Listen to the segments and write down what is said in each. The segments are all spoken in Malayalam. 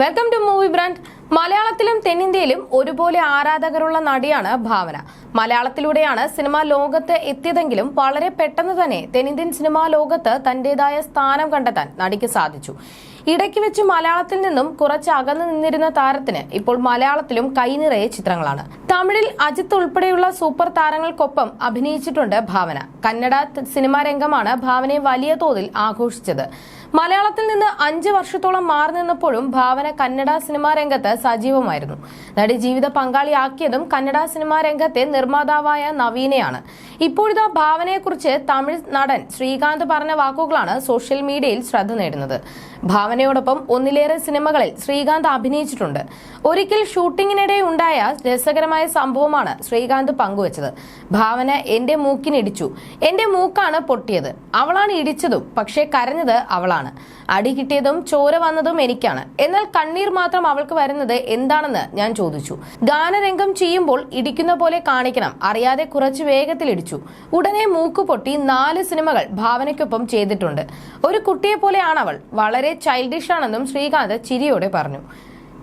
വെൽക്കം ടു മൂവി ബ്രാൻഡ് മലയാളത്തിലും തെന്നിന്ത്യയിലും ഒരുപോലെ ആരാധകരുള്ള നടിയാണ് ഭാവന. മലയാളത്തിലൂടെയാണ് സിനിമാ ലോകത്ത് എത്തിയതെങ്കിലും വളരെ പെട്ടെന്ന് തന്നെ തെന്നിന്ത്യൻ സിനിമാ ലോകത്ത് തന്റേതായ സ്ഥാനം കണ്ടെത്താൻ നടിക്ക് സാധിച്ചു. ഇടയ്ക്ക് വെച്ച് മലയാളത്തിൽ നിന്നും കുറച്ച് അകന്നു നിന്നിരുന്ന താരത്തിന് ഇപ്പോൾ മലയാളത്തിലും കൈനിറയെ ചിത്രങ്ങളാണ്. തമിഴിൽ അജിത്ത് ഉൾപ്പെടെയുള്ള സൂപ്പർ താരങ്ങൾക്കൊപ്പം അഭിനയിച്ചിട്ടുണ്ട് ഭാവന. കന്നഡ സിനിമാ രംഗമാണ് ഭാവനയെ വലിയ തോതിൽ ആഘോഷിച്ചത്. മലയാളത്തിൽ നിന്ന് അഞ്ച് വർഷത്തോളം മാറി നിന്നപ്പോഴും ഭാവന കന്നഡ സിനിമാ രംഗത്ത് സജീവമായിരുന്നു. നടി ജീവിത പങ്കാളിയാക്കിയതും കന്നഡ സിനിമാ രംഗത്തെ നിർമ്മാതാവായ നവീനയാണ്. ഇപ്പോഴിതാ ഭാവനയെക്കുറിച്ച് തമിഴ് നടൻ ശ്രീകാന്ത് പറഞ്ഞ വാക്കുകളാണ് സോഷ്യൽ മീഡിയയിൽ ശ്രദ്ധ നേടുന്നത്. ഭാവനയോടൊപ്പം ഒന്നിലേറെ സിനിമകളിൽ ശ്രീകാന്ത് അഭിനയിച്ചിട്ടുണ്ട്. ഒരിക്കൽ ഷൂട്ടിങ്ങിനിടെ ഉണ്ടായ രസകരമായ സംഭവമാണ് ശ്രീകാന്ത് പങ്കുവച്ചത്. ഭാവന എന്റെ മൂക്കിനിടിച്ചു എന്റെ മൂക്കാണ് പൊട്ടിയത്. അവളാണ് ഇടിച്ചതും പക്ഷേ കരഞ്ഞത് അവളാണ്. അടി കിട്ടിയതും ചോര വന്നതും എനിക്കാണ്. എന്നാൽ കണ്ണീർ മാത്രം അവൾക്ക് വരുന്നത് എന്താണെന്ന് ഞാൻ ചോദിച്ചു. ഗാനരംഗം ചെയ്യുമ്പോൾ ഇടിക്കുന്ന പോലെ കാണിക്കണം. അറിയാതെ കുറച്ച് വേഗത്തിൽ ഇടിച്ചു. ഉടനെ മൂക്ക് പൊട്ടി നാല് സിനിമകൾ ഭാവനയ്ക്കൊപ്പം ചെയ്തിട്ടുണ്ട്. ഒരു കുട്ടിയെ പോലെയാണ് അവൾ വളരെ ചൈൽഡിഷ് ആണെന്നും ശ്രീകാന്ത് ചിരിയോടെ പറഞ്ഞു.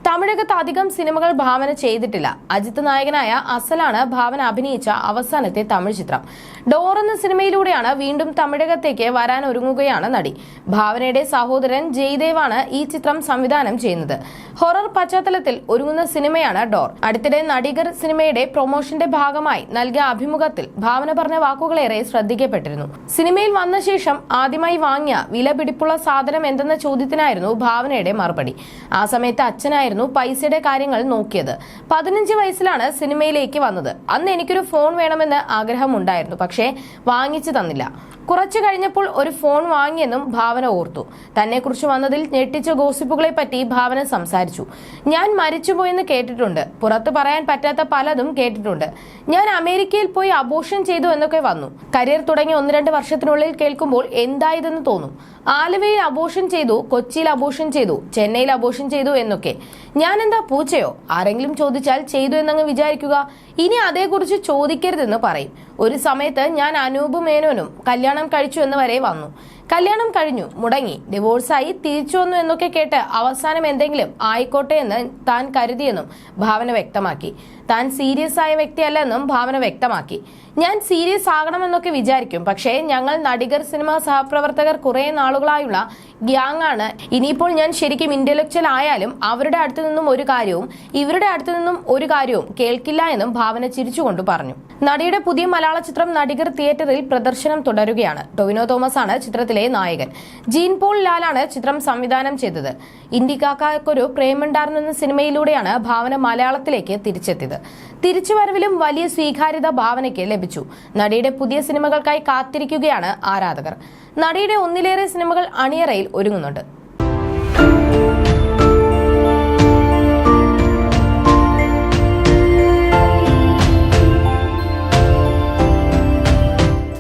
തമിഴകത്ത് അധികം സിനിമകൾ ഭാവന ചെയ്തിട്ടില്ല. അജിത് നായകനായ അസലാണ് ഭാവന അഭിനയിച്ച അവസാനത്തെ തമിഴ് ചിത്രം. ഡോർ എന്ന സിനിമയിലൂടെയാണ് വീണ്ടും തമിഴകത്തേക്ക് വരാൻ ഒരുങ്ങുകയാണ് നടി. ഭാവനയുടെ സഹോദരൻ ജയ്ദേവാണ് ഈ ചിത്രം സംവിധാനം ചെയ്യുന്നത്. ഹൊറർ പശ്ചാത്തലത്തിൽ ഒരുങ്ങുന്ന സിനിമയാണ് ഡോർ. അടുത്തിടെ നടികർ സിനിമയുടെ പ്രൊമോഷന്റെ ഭാഗമായി നൽകിയ അഭിമുഖത്തിൽ ഭാവന പറഞ്ഞ വാക്കുകളേറെ ശ്രദ്ധിക്കപ്പെട്ടിരുന്നു. സിനിമയിൽ വന്ന ശേഷം ആദ്യമായി വാങ്ങിയ വില പിടിപ്പുള്ള സാധനം എന്തെന്ന ചോദ്യത്തിനായിരുന്നു ഭാവനയുടെ മറുപടി. ആ സമയത്ത് അച്ഛനായിരുന്നു പൈസയുടെ കാര്യങ്ങൾ നോക്കിയത്. പതിനഞ്ച് വയസ്സിലാണ് സിനിമയിലേക്ക് വന്നത്. അന്ന് എനിക്കൊരു ഫോൺ വേണമെന്ന് ആഗ്രഹമുണ്ടായിരുന്നു പക്ഷേ വാങ്ങിച്ചു തന്നില്ല. കുറച്ചു കഴിഞ്ഞപ്പോൾ ഒരു ഫോൺ വാങ്ങിയെന്നും ഭാവന ഓർത്തു. തന്നെക്കുറിച്ച് വന്നതിൽ ഞെട്ടിച്ച ഗോസിപ്പുകളെ പറ്റി ഭാവന സംസാരിച്ചു. ഞാൻ മരിച്ചുപോയെന്ന് കേട്ടിട്ടുണ്ട്. പുറത്തു പറയാൻ പറ്റാത്ത പലതും കേട്ടിട്ടുണ്ട്. ഞാൻ അമേരിക്കയിൽ പോയി അബോഷൻ ചെയ്തു എന്നൊക്കെ വന്നു. കരിയർ തുടങ്ങി ഒന്ന് രണ്ട് വർഷത്തിനുള്ളിൽ കേൾക്കുമ്പോൾ എന്തായതെന്ന് തോന്നും. ആലുവയിൽ അബോഷൻ ചെയ്തു കൊച്ചിയിൽ അബോഷൻ ചെയ്തു ചെന്നൈയിൽ അബോഷൻ ചെയ്തു എന്നൊക്കെ. ഞാൻ എന്താ പൂച്ചയോ? ആരെങ്കിലും ചോദിച്ചാൽ ചെയ്തു എന്നങ്ങ് വിചാരിക്കുക. ഇനി അതേക്കുറിച്ച് ചോദിക്കരുതെന്ന് പറയും. ഒരു സമയത്ത് ഞാൻ അനൂപ് മേനോനും കല്യാണം കഴിച്ചു എന്ന് വരെ വന്നു. കല്യാണം കഴിഞ്ഞു മുടങ്ങി ഡിവോഴ്സായി തിരിച്ചു വന്നു എന്നൊക്കെ കേട്ട് അവസാനം എന്തെങ്കിലും ആയിക്കോട്ടെ എന്ന് താൻ കരുതിയെന്നും ഭാവന വ്യക്തമാക്കി. താൻ സീരിയസ് ആയ വ്യക്തിയല്ലെന്നും ഭാവന വ്യക്തമാക്കി. ഞാൻ സീരിയസ് ആകണമെന്നൊക്കെ വിചാരിക്കും പക്ഷേ ഞങ്ങൾ നടികർ സിനിമ സഹപ്രവർത്തകർ കുറെ നാളുകളായുള്ള ഗ്യാങ് ആണ്. ഇനിയിപ്പോൾ ഞാൻ ശരിക്കും ഇന്റലക്ച്വൽ ആയാലും അവരുടെ അടുത്തു നിന്നും ഒരു കാര്യവും ഇവരുടെ അടുത്തു നിന്നും ഒരു കാര്യവും കേൾക്കില്ല എന്നും ഭാവന ചിരിച്ചുകൊണ്ട് പറഞ്ഞു. നടിയുടെ പുതിയ മലയാള ചിത്രം നടികർ തിയേറ്ററിൽ പ്രദർശനം തുടരുകയാണ്. ടൊവിനോ തോമസ് ആണ് ചിത്രത്തിലെ നായകൻ. ജീൻ പോൾ ലാലാണ് ചിത്രം സംവിധാനം ചെയ്തത്. ഇന്ത്യക്കാക്കൊരു പ്രേമുണ്ടാർന്നു എന്ന സിനിമയിലൂടെയാണ് ഭാവന മലയാളത്തിലേക്ക് തിരിച്ചെത്തിയത്. തിരിച്ചുവരവിലും വലിയ സ്വീകാര്യത ഭാവനയ്ക്ക് ലഭിച്ചു. നടിയുടെ പുതിയ സിനിമകൾക്കായി കാത്തിരിക്കുകയാണ് ആരാധകർ. നടിയുടെ ഒന്നിലേറെ സിനിമകൾ അണിയറയിൽ ഒരുങ്ങുന്നുണ്ട്.